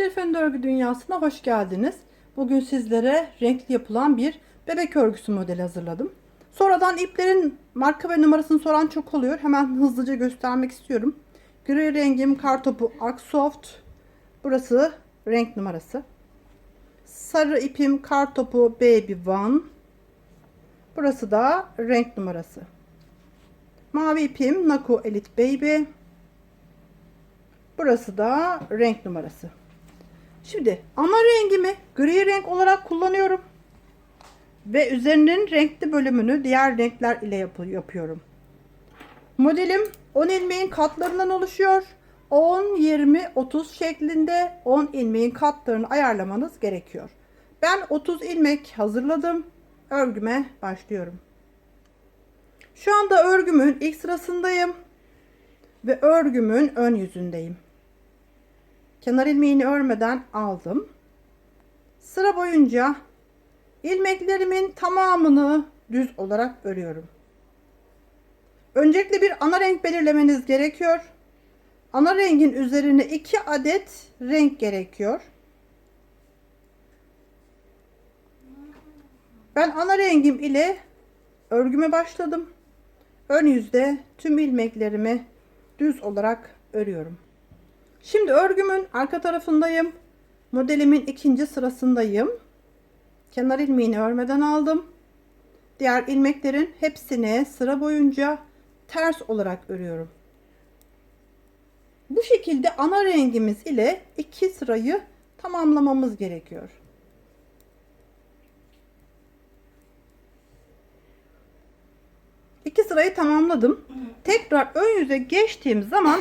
Şerife'nin örgü dünyasına hoş geldiniz. Bugün sizlere renkli yapılan bir bebek örgüsü modeli hazırladım. Sonradan iplerin marka ve numarasını soran çok oluyor. Hemen hızlıca göstermek istiyorum. Gri rengim kartopu Aksoft. Burası renk numarası. Sarı ipim kartopu Baby One. Burası da renk numarası. Mavi ipim Naku Elite Baby. Burası da renk numarası. Şimdi ana rengimi gri renk olarak kullanıyorum. Ve üzerinin renkli bölümünü diğer renkler ile yap yapıyorum. Modelim 10 ilmeğin katlarından oluşuyor. 10, 20, 30 şeklinde 10 ilmeğin katlarını ayarlamanız gerekiyor. Ben 30 ilmek hazırladım. Örgüme başlıyorum. Şu anda örgümün ilk sırasındayım ve örgümün ön yüzündeyim. Kenar ilmeğini örmeden aldım. Sıra boyunca ilmeklerimin tamamını düz olarak örüyorum. Öncelikle bir ana renk belirlemeniz gerekiyor. Ana rengin üzerine 2 adet renk gerekiyor. Ben ana rengim ile örgüme başladım. Ön yüzde tüm ilmeklerimi düz olarak örüyorum. Şimdi örgümün arka tarafındayım. Modelimin ikinci sırasındayım. Kenar ilmeğini örmeden aldım. Diğer ilmeklerin hepsini sıra boyunca ters olarak örüyorum. Bu şekilde ana rengimiz ile iki sırayı tamamlamamız gerekiyor. İki sırayı tamamladım. Tekrar ön yüze geçtiğim zaman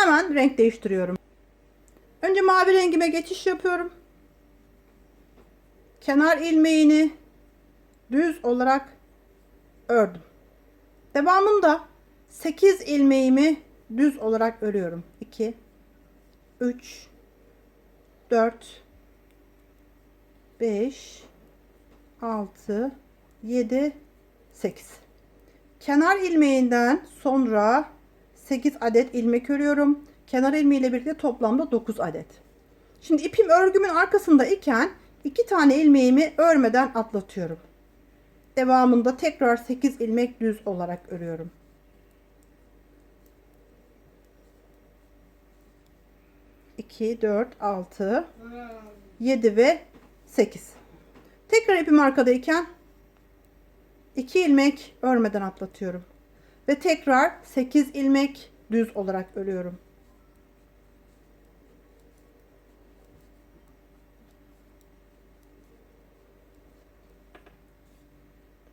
hemen renk değiştiriyorum. Önce mavi rengime geçiş yapıyorum. Kenar ilmeğini düz olarak ördüm. Devamında 8 ilmeğimi düz olarak örüyorum. 2 3 4 5 6 7 8 Kenar ilmeğinden sonra 8 adet ilmek örüyorum. Kenar ilmeği ile birlikte toplamda 9 adet. Şimdi ipim örgümün arkasında iken 2 tane ilmeğimi örmeden atlatıyorum. Devamında tekrar 8 ilmek düz olarak örüyorum. İki, dört, altı, yedi ve sekiz. Tekrar ipim arkadayken 2 ilmek örmeden atlatıyorum. Ve tekrar 8 ilmek düz olarak örüyorum.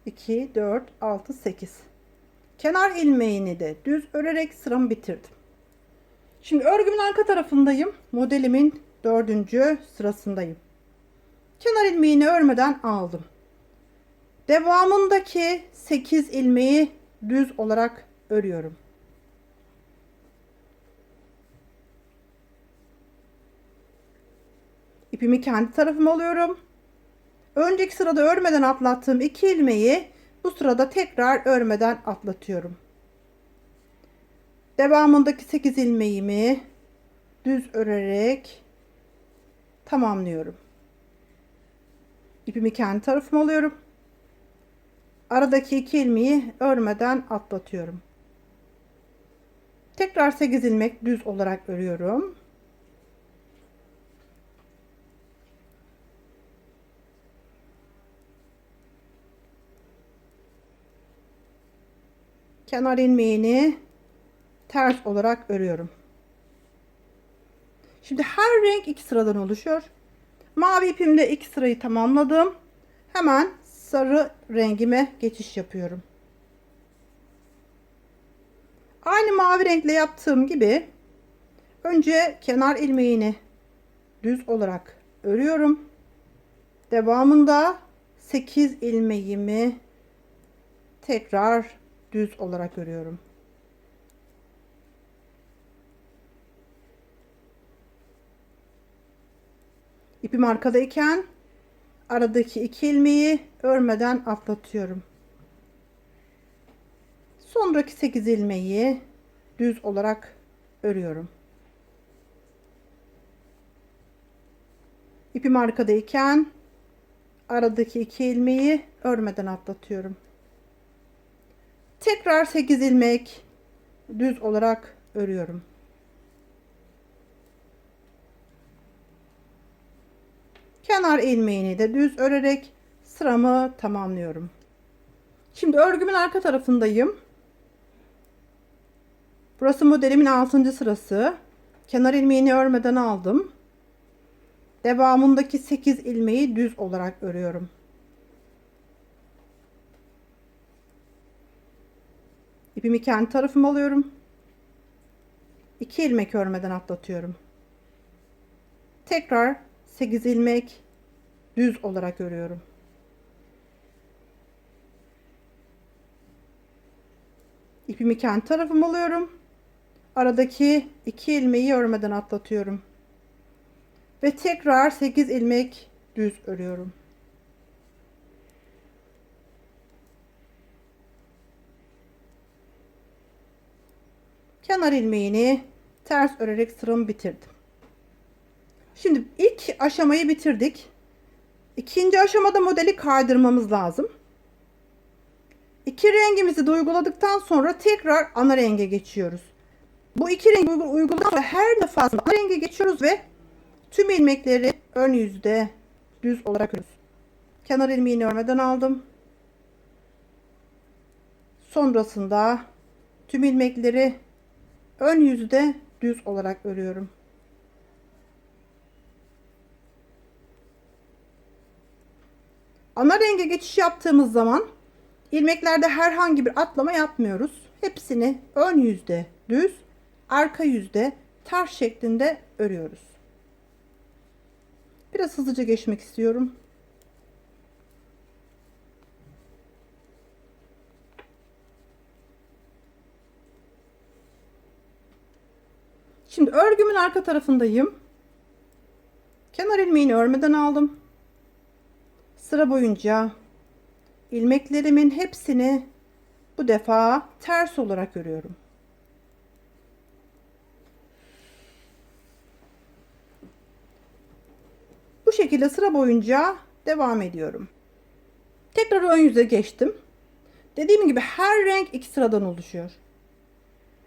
İki, dört, altı, sekiz. Kenar ilmeğini de düz örerek sıramı bitirdim. Şimdi örgümün arka tarafındayım. Modelimin dördüncü sırasındayım. Kenar ilmeğini örmeden aldım. Devamındaki 8 ilmeği düz olarak örüyorum. İpimi kendi tarafıma alıyorum. Önceki sırada örmeden atlattığım 2 ilmeği bu sırada tekrar örmeden atlatıyorum. Devamındaki 8 ilmeğimi düz örerek tamamlıyorum. İpimi kendi tarafıma alıyorum. Aradaki iki ilmeği örmeden atlatıyorum. Tekrar 8 ilmek düz olarak örüyorum. Kenar ilmeğini ters olarak örüyorum. Şimdi her renk iki sıradan oluşuyor. Mavi ipimle iki sırayı tamamladım. Hemen sarı rengime geçiş yapıyorum. Aynı mavi renkle yaptığım gibi önce kenar ilmeğini düz olarak örüyorum. Devamında 8 ilmeğimi tekrar düz olarak örüyorum. İpim arkadayken aradaki iki ilmeği örmeden atlatıyorum. Sonraki 8 ilmeği düz olarak örüyorum. İpim arkadayken aradaki iki ilmeği örmeden atlatıyorum. Tekrar 8 ilmek düz olarak örüyorum. Kenar ilmeğini de düz örerek sıramı tamamlıyorum. Şimdi örgümün arka tarafındayım. Burası modelimin 6. sırası. Kenar ilmeğini örmeden aldım. Devamındaki 8 ilmeği düz olarak örüyorum. İpimi kendi tarafıma alıyorum. 2 ilmek örmeden atlatıyorum. Tekrar 8 ilmek düz olarak örüyorum. İpimi kendi tarafıma alıyorum. Aradaki 2 ilmeği örmeden atlatıyorum. Ve tekrar 8 ilmek düz örüyorum. Kenar ilmeğini ters örerek sıramı bitirdim. Şimdi ilk aşamayı bitirdik. İkinci aşamada modeli kaydırmamız lazım. İki rengimizi de uyguladıktan sonra tekrar ana renge geçiyoruz. Bu iki rengi uyguladıktan sonra her defasında ana renge geçiyoruz ve tüm ilmekleri ön yüzde düz olarak örüyoruz. Kenar ilmeğini örmeden aldım. Sonrasında tüm ilmekleri ön yüzde düz olarak örüyorum. Ana renge geçiş yaptığımız zaman ilmeklerde herhangi bir atlama yapmıyoruz. Hepsini ön yüzde düz, arka yüzde ters şeklinde örüyoruz. Biraz hızlıca geçmek istiyorum. Şimdi örgümün arka tarafındayım. Kenar ilmeğini örmeden aldım. Sıra boyunca ilmeklerimin hepsini bu defa ters olarak örüyorum. Bu şekilde sıra boyunca devam ediyorum. Tekrar ön yüze geçtim. Dediğim gibi her renk iki sıradan oluşuyor.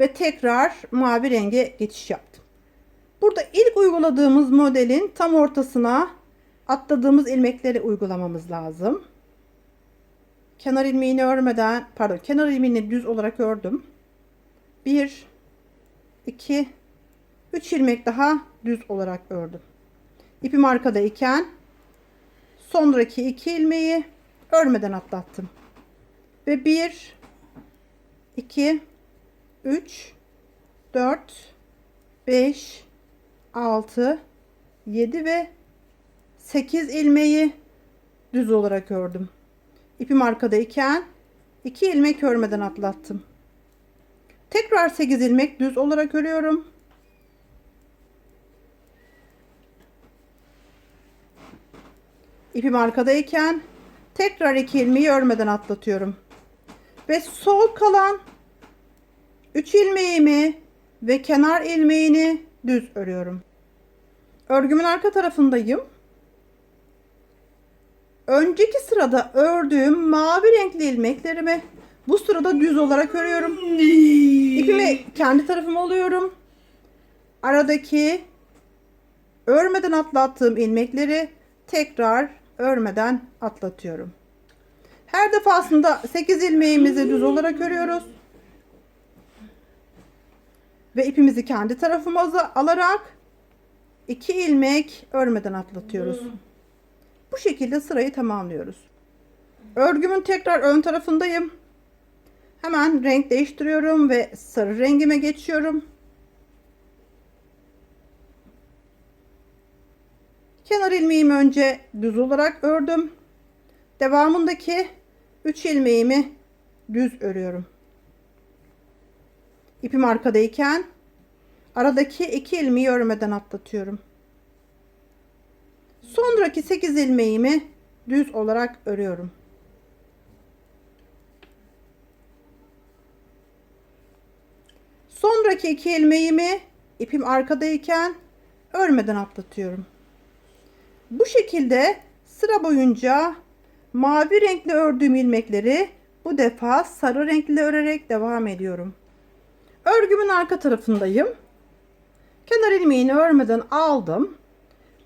Ve tekrar mavi renge geçiş yaptım. Burada ilk uyguladığımız modelin tam ortasına atladığımız ilmekleri uygulamamız lazım. Kenar ilmeğini örmeden, pardon, kenar ilmeğini düz olarak ördüm. 1 2 3 ilmek daha düz olarak ördüm. İpim arkada iken sonraki iki ilmeği örmeden atlattım. Ve 1 2 3 4 5 6 7 ve 8 ilmeği düz olarak ördüm. İpim arkadayken 2 ilmek örmeden atlattım. Tekrar 8 ilmek düz olarak örüyorum. İpim arkadayken tekrar 2 ilmeği örmeden atlatıyorum. Ve sol kalan 3 ilmeğimi ve kenar ilmeğini düz örüyorum. Örgümün arka tarafındayım. Önceki sırada ördüğüm mavi renkli ilmeklerimi bu sırada düz olarak örüyorum. İpimi kendi tarafıma alıyorum. Aradaki örmeden atlattığım ilmekleri tekrar örmeden atlatıyorum. Her defasında 8 ilmeğimizi düz olarak örüyoruz. Ve ipimizi kendi tarafımıza alarak 2 ilmek örmeden atlatıyoruz. Bu şekilde sırayı tamamlıyoruz. Örgümün tekrar ön tarafındayım. Hemen renk değiştiriyorum ve sarı rengime geçiyorum. Kenar ilmeğimi önce düz olarak ördüm. Devamındaki 3 ilmeğimi düz örüyorum. İpim arkadayken aradaki 2 ilmeği örmeden atlatıyorum. Sonraki 8 ilmeğimi düz olarak örüyorum. Sonraki 2 ilmeğimi ipim arkadayken örmeden atlatıyorum. Bu şekilde sıra boyunca mavi renkli ördüğüm ilmekleri bu defa sarı renkli örerek devam ediyorum. Örgümün arka tarafındayım. Kenar ilmeğini örmeden aldım.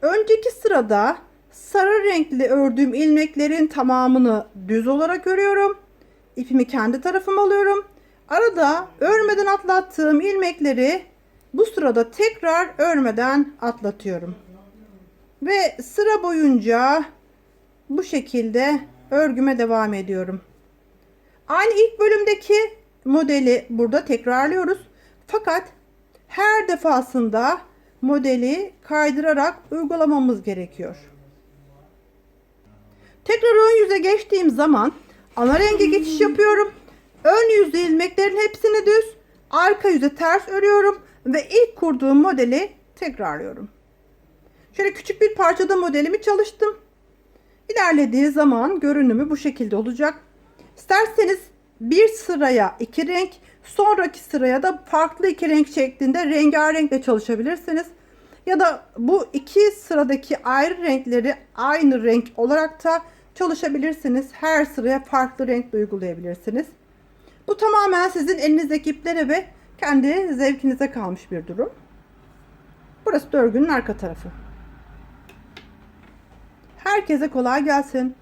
Önceki sırada sarı renkli ördüğüm ilmeklerin tamamını düz olarak örüyorum. İpimi kendi tarafıma alıyorum. Arada örmeden atlattığım ilmekleri bu sırada tekrar örmeden atlatıyorum. Ve sıra boyunca bu şekilde örgüme devam ediyorum. Aynı ilk bölümdeki modeli burada tekrarlıyoruz. Fakat her defasında modeli kaydırarak uygulamamız gerekiyor. Tekrar ön yüze geçtiğim zaman ana renge geçiş yapıyorum. Ön yüzde ilmeklerin hepsini düz, arka yüze ters örüyorum ve ilk kurduğum modeli tekrarlıyorum. Şöyle küçük bir parçada modelimi çalıştım. İlerlediği zaman görünümü bu şekilde olacak. İsterseniz bir sıraya iki renk, sonraki sıraya da farklı iki renk şeklinde rengarenkle çalışabilirsiniz. Ya da bu iki sıradaki ayrı renkleri aynı renk olarak da çalışabilirsiniz. Her sıraya farklı renk uygulayabilirsiniz. Bu tamamen sizin elinizdeki iplere ve kendi zevkinize kalmış bir durum. Burası da örgünün arka tarafı. Herkese kolay gelsin.